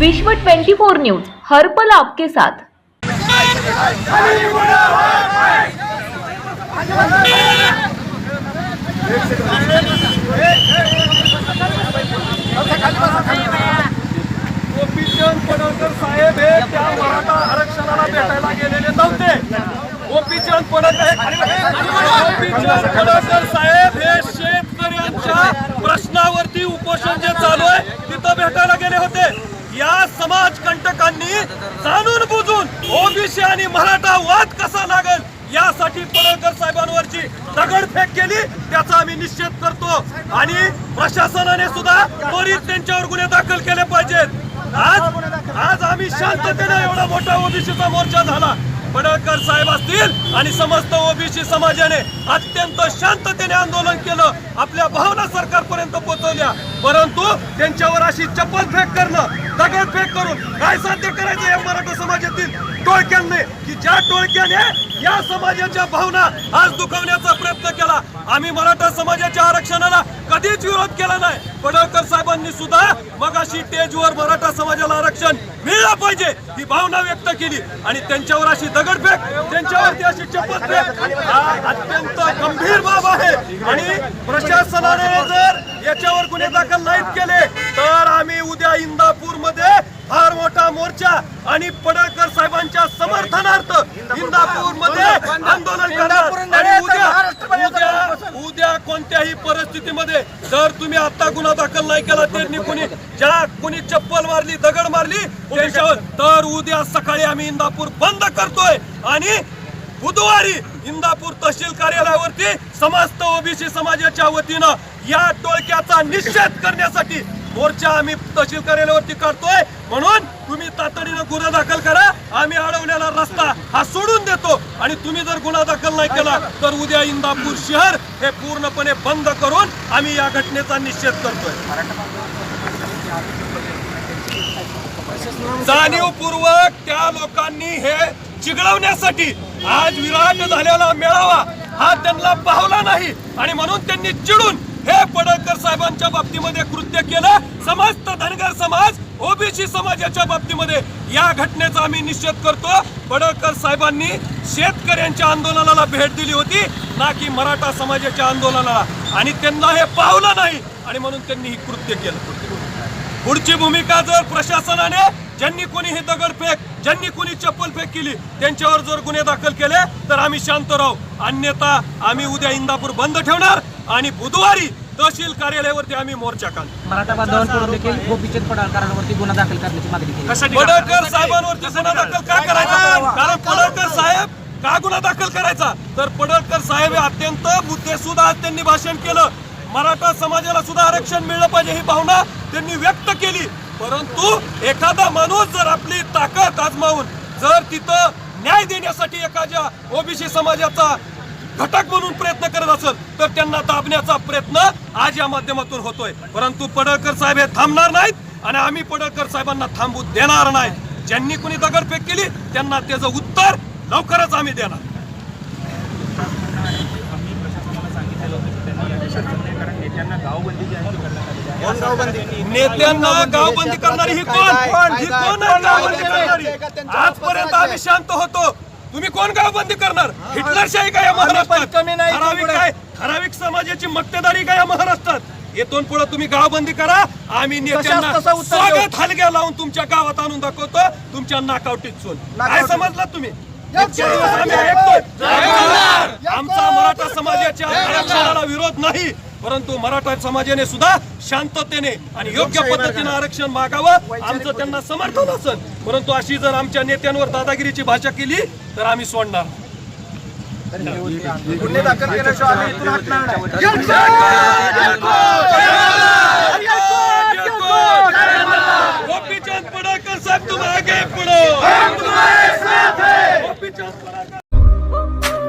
विश्व 24 न्यूज हर पल आपके साथ गोपीचंद साहेब हे त्या मराठा आरक्षणाला भेटायला गेलेले नव्हते गोपीचंद साहेब हे शेतकऱ्यांच्या प्रश्नावरती उपोषण जे चालू आहे तिथं भेटायला गेले होते या समाज कंटकांनी जाणून बुजून ओबीसी आणि मराठा वाद कसा लागल यासाठी पडळकर साहेबांवरची दगडफेक केली त्याचा आम्ही निषेध करतो. आणि प्रशासनाने सुद्धा त्वरित त्यांच्यावर गुन्हे दाखल केले पाहिजेत. आज आज आम्ही शांततेने एवढा मोठा ओबीसीचा मोर्चा झाला. पडळकर साहेब असतील आणि समस्त ओबीसी समाजाने अत्यंत शांततेने आंदोलन केलं आपल्या भावना सरकारपर्यंत पोहोचवल्या. परंतु त्यांच्यावर अशी चप्पल फेक करणं दगडफेक करून काय साध्य करायचं या मराठा समाजातील टोळक्यांनी ज्या टोळक्याने या समाजाच्या भावना आज दुखवण्याचा प्रयत्न केला आम्ही मराठा समाजाच्या आरक्षणाला कधीच विरोध केला नाही. पडळकर साहेबांनी सुद्धा मग अशी टेजवर मराठा समाजाला आरक्षण मिळलं पाहिजे ही भावना व्यक्त केली. आणि त्यांच्यावर अशी दगडफेक त्यांच्यावरती अशी चप्पल हा अत्यंत गंभीर बाब आहे. आणि प्रशासनाने जर याच्यावर गुन्हे दाखल नाहीत केले तर आम्ही उद्या इंदापूरमध्ये फार मोठा मोर्चा आणि पडळकर साहेबांच्या समर्थनार्थ इंदापूरमध्ये आंदोलन करणार आणि उद्या उद्या उद्या कोणत्याही परिस्थितीमध्ये जर तुम्ही आता गुन्हा दाखल नाही केला त्यांनी कुणी ज्या कुणी चप्पल मारली दगड मारली त्याच्यावर तर उद्या सकाळी आम्ही इंदापूर बंद करतोय. आणि बुधवारी इंदापूर तहसील कार्यालयावरती समस्त ओबीसी समाजाच्या वतीनं या टोळक्याचा निषेध करण्यासाठी मोर्चा आम्ही तहसील कार्यालयावरती काढतोय. म्हणून तुम्ही तातडीनं गुन्हा दाखल करा. आम्ही अडवलेला रस्ता हा सोडून देतो. आणि तुम्ही जर गुन्हा दाखल नाही केला तर उद्या इंदापूर शहर हे पूर्णपणे बंद करून आम्ही या घटनेचा निषेध करतोय. जाणीवपूर्वक त्या लोकांनी हे चिघळवण्यासाठी आज विराट झालेला मेळावा हा त्यांना पावला नाही. आणि म्हणून त्यांनी चिडून हे पडळकर साहेबांच्या बाबतीमध्ये कृत्य केलं. समस्त धनगर समाज ओबीसी समाजाच्या बाबतीमध्ये या घटनेचा आम्ही निषेध करतो. पडळकर साहेबांनी शेतकऱ्यांच्या आंदोलनाला भेट दिली होती ना की मराठा समाजाच्या आंदोलनाला. आणि त्यांना हे पावलं नाही. आणि म्हणून त्यांनी ही कृत्य केलं. पुढची भूमिका जर प्रशासनाने ज्यांनी कोणी ही दगडफेक ज्यांनी कोणी चप्पल फेक केली त्यांच्यावर जर गुन्हे दाखल केले तर आम्ही शांत राहू. अन्यथा आम्ही उद्या इंदापूर बंद ठेवणार. आणि बुधवारी तहसील कार्यालयावरती आम्ही मोर्चा काढू मराठा बांधवांकडून देखील गोपीचंद पडळकरांवरती गुन्हा दाखल करण्याची मागणी केली. पडळकर साहेबांवरती गुन्हा दाखल का करायचा? कारण पडळकर साहेब का गुन्हा दाखल करायचा? तर पडळकर साहेब हे अत्यंत मुद्देसूद आज त्यांनी भाषण केलं. मराठा समाजाला सुद्धा आरक्षण मिळलं पाहिजे ही भावना त्यांनी व्यक्त केली. परंतु एखादा माणूस जर आपली ताकद आजमावून जर तिथं न्याय देण्यासाठी एखाद्या ओबीसी समाजाचा घटक म्हणून प्रयत्न करत असेल तर त्यांना दाबण्याचा प्रयत्न आज या माध्यमातून होतोय. परंतु पडळकर साहेब हे थांबणार नाहीत आणि आम्ही पडळकर साहेबांना थांबू देणार नाही. ज्यांनी कोणी दगडफेक केली त्यांना त्याचं उत्तर लवकरच आम्ही देणार. नेत्यांना गावबंदी करणारी ही कोण? ही कोण गावबंदी करणारी? आजपर्यंत आम्ही शांत होतो. तुम्ही कोण गावबंदी करणार? हिटलरशाही काय या महाराष्ट्रात? ठराविक काय? ठराविक समाजाची मक्तेदारी काय या महाराष्ट्रात? येथून पुढे तुम्ही गावबंदी करा. आम्ही नेत्यांना स्वागत हलग्या लावून तुमच्या गावात आणून दाखवतो. तुमच्या नाकावटीत चोन काय समजला तुम्ही? इतके दिवस आम्ही ऐकतोय. आमचा मराठा समाजाच्या आरक्षणाला विरोध नाही. परंतु मराठा समाजाने सुद्धा शांततेने आणि योग्य पद्धतीने आरक्षण मागावं आमचं त्यांना समर्थन असेल परंतु अशी जर आमच्या नेत्यांवर दादागिरीची भाषा केली तर आम्ही सोडणार गुन्हे दाखल केल्याशिवाय आम्ही इथून हटणार नाही गोपीचंद पडळकर साहेब तुम आगे पुढो गोपीचंद पडळकर